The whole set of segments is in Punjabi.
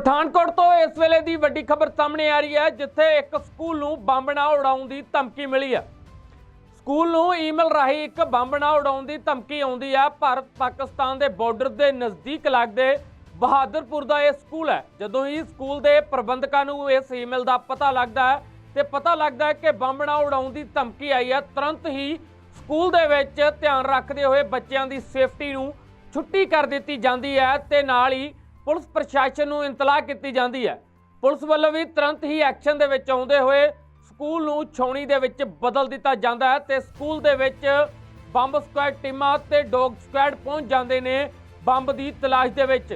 ਪਠਾਨਕੋਟ ਤੋਂ ਇਸ ਵੇਲੇ ਦੀ ਵੱਡੀ ਖਬਰ ਸਾਹਮਣੇ ਆ ਰਹੀ ਹੈ, ਜਿੱਥੇ ਇੱਕ ਸਕੂਲ ਨੂੰ ਬੰਬ ਨਾ ਉਡਾਉਣ ਦੀ ਧਮਕੀ ਮਿਲੀ ਹੈ। ਸਕੂਲ ਨੂੰ ਈਮੇਲ ਰਾਹੀਂ ਇੱਕ ਬੰਬ ਨਾ ਉਡਾਉਣ ਦੀ ਧਮਕੀ ਆਉਂਦੀ ਹੈ ਭਾਰਤ ਪਾਕਿਸਤਾਨ ਦੇ ਬਾਰਡਰ ਦੇ ਨਜ਼ਦੀਕ ਲੱਗਦੇ ਬਹਾਦਰਪੁਰ ਦਾ ਇਹ ਸਕੂਲ ਹੈ। ਜਦੋਂ ਹੀ ਸਕੂਲ ਦੇ ਪ੍ਰਬੰਧਕਾਂ ਨੂੰ ਇਸ ਈਮੇਲ ਦਾ ਪਤਾ ਲੱਗਦਾ ਹੈ ਤੇ ਪਤਾ ਲੱਗਦਾ ਹੈ ਕਿ ਬੰਬ ਨਾ ਉਡਾਉਣ ਦੀ ਧਮਕੀ ਆਈ ਹੈ, ਤੁਰੰਤ ਹੀ ਸਕੂਲ ਦੇ ਵਿੱਚ ਧਿਆਨ ਰੱਖਦੇ ਹੋਏ ਬੱਚਿਆਂ ਦੀ ਸੇਫਟੀ ਨੂੰ ਛੁੱਟੀ ਕਰ ਦਿੱਤੀ ਜਾਂਦੀ ਹੈ ਤੇ ਨਾਲ ਹੀ ਪੁਲਿਸ ਪ੍ਰਸ਼ਾਸਨ ਨੂੰ ਇਤਲਾਹ ਕੀਤੀ ਜਾਂਦੀ ਹੈ। ਪੁਲਿਸ ਵੱਲੋਂ ਵੀ ਤੁਰੰਤ ਹੀ ਐਕਸ਼ਨ ਦੇ ਵਿੱਚ ਆਉਂਦੇ ਹੋਏ ਸਕੂਲ ਨੂੰ ਛਾਉਣੀ ਦੇ ਵਿੱਚ ਬਦਲ ਦਿੱਤਾ ਜਾਂਦਾ ਹੈ ਤੇ ਸਕੂਲ ਦੇ ਵਿੱਚ ਬੰਬ ਸਕੁਐਡ ਟੀਮਾਂ ਤੇ ਡੌਗ ਸਕੁਐਡ ਪਹੁੰਚ ਜਾਂਦੇ ਨੇ ਬੰਬ ਦੀ ਤਲਾਸ਼ ਦੇ ਵਿੱਚ।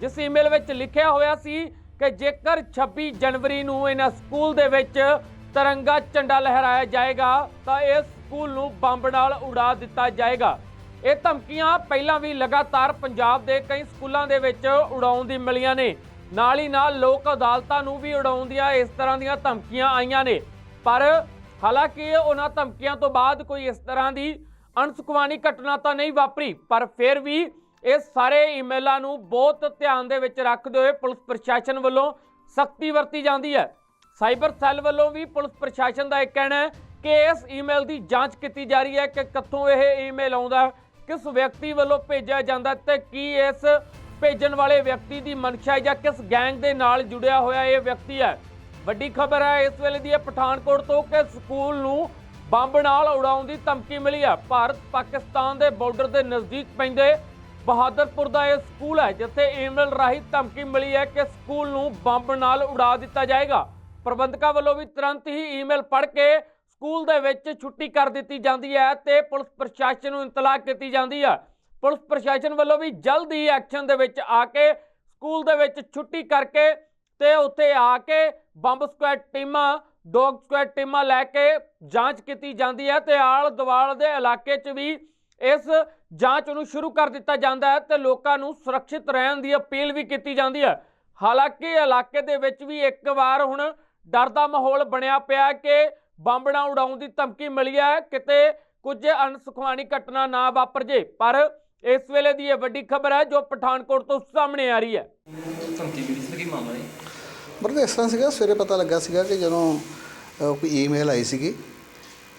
ਜਿਸ ਈਮੇਲ ਵਿੱਚ ਲਿਖਿਆ ਹੋਇਆ ਸੀ ਕਿ ਜੇਕਰ 26 ਜਨਵਰੀ ਨੂੰ ਇਹਨਾਂ ਸਕੂਲ ਦੇ ਵਿੱਚ ਤਿਰੰਗਾ ਝੰਡਾ ਲਹਿਰਾਇਆ ਜਾਏਗਾ ਤਾਂ ਇਸ ਸਕੂਲ ਨੂੰ ਬੰਬ ਨਾਲ ਉਡਾ ਦਿੱਤਾ ਜਾਏਗਾ। ਇਹ ਧਮਕੀਆਂ ਪਹਿਲਾਂ ਵੀ ਲਗਾਤਾਰ ਪੰਜਾਬ ਦੇ ਕਈ ਸਕੂਲਾਂ ਦੇ ਵਿੱਚ ਉਡਾਉਣ ਦੀ ਮਿਲੀਆਂ ਨੇ। ਨਾਲ ਹੀ ਨਾਲ ਲੋਕ ਅਦਾਲਤਾਂ ਨੂੰ ਵੀ ਉਡਾਉਣ ਦੀਆਂ ਇਸ ਤਰ੍ਹਾਂ ਦੀਆਂ ਧਮਕੀਆਂ ਆਈਆਂ ਨੇ। ਪਰ ਹਾਲਾਂਕਿ ਉਹਨਾਂ ਧਮਕੀਆਂ ਤੋਂ ਬਾਅਦ ਕੋਈ ਇਸ ਤਰ੍ਹਾਂ ਦੀ ਅਣਸੁਖਵਾਨੀ ਘਟਨਾ ਤਾਂ ਨਹੀਂ ਵਾਪਰੀ, ਪਰ ਫਿਰ ਵੀ ਇਹ ਸਾਰੇ ਈਮੇਲਾਂ ਨੂੰ ਬਹੁਤ ਧਿਆਨ ਦੇ ਵਿੱਚ ਰੱਖਦੇ ਹੋਏ ਪੁਲਿਸ ਪ੍ਰਸ਼ਾਸਨ ਵੱਲੋਂ ਸਖਤੀ ਵਰਤੀ ਜਾਂਦੀ ਹੈ। ਸਾਈਬਰ ਸੈੱਲ ਵੱਲੋਂ ਵੀ ਪੁਲਿਸ ਪ੍ਰਸ਼ਾਸਨ ਦਾ ਇਹ ਕਹਿਣਾ ਹੈ ਕਿ ਇਸ ਈਮੇਲ ਦੀ ਜਾਂਚ ਕੀਤੀ ਜਾ ਰਹੀ ਹੈ ਕਿ ਕਿੱਥੋਂ ਇਹ ਈਮੇਲ ਆਉਂਦਾ ਕਿਸ ਵਿਅਕਤੀ ਵੱਲੋਂ ਭੇਜਿਆ ਜਾਂਦਾ ਤੇ ਕੀ ਇਸ ਭੇਜਣ ਵਾਲੇ ਵਿਅਕਤੀ ਦੀ ਮਨਸ਼ਾ ਜਾਂ ਕਿਸ ਗੈਂਗ ਦੇ ਨਾਲ ਜੁੜਿਆ ਹੋਇਆ ਇਹ ਵਿਅਕਤੀ ਹੈ? ਵੱਡੀ ਖਬਰ ਹੈ, ਇਸ ਵੇਲੇ ਦੀ ਹੈ ਪਠਾਨਕੋਟ ਤੋਂ ਕਿ ਸਕੂਲ ਨੂੰ ਬੰਬ ਨਾਲ ਉਡਾਉਣ ਦੀ ਧਮਕੀ ਮਿਲੀ ਹੈ। ਭਾਰਤ ਪਾਕਿਸਤਾਨ ਦੇ ਬਾਰਡਰ ਦੇ ਨਜ਼ਦੀਕ ਪੈਂਦੇ ਬਹਾਦਰਪੁਰ ਦਾ ਇਹ ਸਕੂਲ ਹੈ, ਜਿੱਥੇ ਈਮੇਲ ਰਾਹੀਂ ਧਮਕੀ ਮਿਲੀ ਹੈ ਕਿ ਸਕੂਲ ਨੂੰ ਬੰਬ ਨਾਲ ਉਡਾ ਦਿੱਤਾ ਜਾਏਗਾ। ਪ੍ਰਬੰਧਕਾਂ ਵੱਲੋਂ ਵੀ ਤੁਰੰਤ ਹੀ ਈਮੇਲ ਪੜ੍ਹ ਕੇ ਸਕੂਲ ਦੇ ਵਿੱਚ ਛੁੱਟੀ ਕਰ ਦਿੱਤੀ ਜਾਂਦੀ ਹੈ ਤੇ ਪੁਲਿਸ ਪ੍ਰਸ਼ਾਸਨ ਨੂੰ ਇਤਲਾਹ ਕੀਤੀ ਜਾਂਦੀ ਹੈ। ਪੁਲਿਸ ਪ੍ਰਸ਼ਾਸਨ ਵੱਲੋਂ ਵੀ ਜਲਦ ਹੀ ਐਕਸ਼ਨ ਦੇ ਵਿੱਚ ਆ ਕੇ ਸਕੂਲ ਦੇ ਵਿੱਚ ਛੁੱਟੀ ਕਰਕੇ ਤੇ ਉੱਥੇ ਆ ਕੇ ਬੰਬ ਸਕੁਐਡ ਟੀਮਾਂ, ਡੌਗ ਸਕੁਐਡ ਟੀਮਾਂ ਲੈ ਕੇ ਜਾਂਚ ਕੀਤੀ ਜਾਂਦੀ ਹੈ ਤੇ ਆਲ ਦੁਆਲ ਦੇ ਇਲਾਕੇ 'ਚ ਵੀ ਇਸ ਜਾਂਚ ਨੂੰ ਸ਼ੁਰੂ ਕਰ ਦਿੱਤਾ ਜਾਂਦਾ ਹੈ ਤੇ ਲੋਕਾਂ ਨੂੰ ਸੁਰੱਖਿਅਤ ਰਹਿਣ ਦੀ ਅਪੀਲ ਵੀ ਕੀਤੀ ਜਾਂਦੀ ਹੈ। ਹਾਲਾਂਕਿ ਇਲਾਕੇ ਦੇ ਵਿੱਚ ਵੀ ਇੱਕ ਵਾਰ ਹੁਣ ਡਰ ਦਾ ਮਾਹੌਲ ਬਣਿਆ ਪਿਆ ਕਿ ਬੰਬ ਨਾ ਉਡਾਉਣ ਦੀ ਧਮਕੀ ਮਿਲੀ ਹੈ ਕਿਤੇ ਕੁਝ ਅਣਸੁਖਾਵਣੀ ਘਟਨਾ ਨਾ ਵਾਪਰ ਜੇ ਪਰ ਇਸ ਵੇਲੇ ਦੀ ਇਹ ਵੱਡੀ ਖਬਰ ਹੈ ਜੋ ਪਠਾਨਕੋਟ ਤੋਂ ਸਾਹਮਣੇ ਆ ਰਹੀ ਹੈ। ਧਮਕੀ ਮਿਲੀ ਸੀ ਕੀ ਮਾਮਲਾ ਹੈ ਬਰਦੇ ਇਸ ਤਰ੍ਹਾਂ ਸੀਗਾ ਸਵੇਰੇ ਪਤਾ ਲੱਗਾ ਸੀਗਾ ਕਿ ਜਦੋਂ ਕੋਈ ਈਮੇਲ ਆਈ ਸੀਗੀ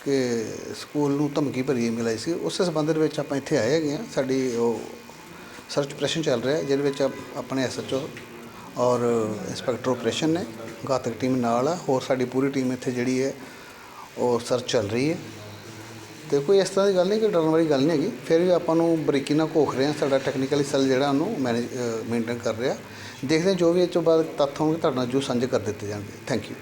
ਕਿ ਸਕੂਲ ਨੂੰ ਧਮਕੀ ਭਰੀ ਈਮੇਲ ਆਈ ਸੀ ਉਸੇ ਸੰਬੰਧ ਦੇ ਵਿੱਚ ਆਪਾਂ ਇੱਥੇ ਆਏ ਹੈਗੇ ਆ ਸਾਡੀ ਉਹ ਸਰਚ ਆਪਰੇਸ਼ਨ ਚੱਲ ਰਿਹਾ ਜਿਹਦੇ ਵਿੱਚ ਆਪ- ਆਪਣੇ ਐਸਐਚਓ ਔਰ ਇੰਸਪੈਕਟਰ ਆਪਰੇਸ਼ਨ ਨੇ ਘਾਤਕ ਟੀਮ ਨਾਲ ਆ। ਹੋਰ ਸਾਡੀ ਪੂਰੀ ਟੀਮ ਇੱਥੇ ਜਿਹੜੀ ਹੈ ਉਹ ਸਰਚ ਚੱਲ ਰਹੀ ਹੈ। ਤੇ ਕੋਈ ਇਸ ਤਰ੍ਹਾਂ ਦੀ ਗੱਲ ਨਹੀਂ ਕਿ ਡਰਨ ਵਾਲੀ ਗੱਲ ਨਹੀਂ ਹੈਗੀ। ਫਿਰ ਵੀ ਆਪਾਂ ਨੂੰ ਬਰੀਕੀ ਨਾਲ ਘੋਖ ਰਹੇ ਹਾਂ। ਸਾਡਾ ਟੈਕਨੀਕਲੀ ਸੈੱਲ ਜਿਹੜਾ ਉਹਨੂੰ ਮੈਨੇਜ ਮੇਨਟੇਨ ਕਰ ਰਿਹਾ। ਦੇਖਦੇ ਹਾਂ ਜੋ ਵੀ ਇਹ ਤੋਂ ਬਾਅਦ ਤੱਥ ਹੋਣਗੇ, ਤੁਹਾਡੇ ਨਾਲ ਜੋ ਸਾਂਝੇ ਕਰ ਦਿੱਤੇ ਜਾਣਗੇ। Thank you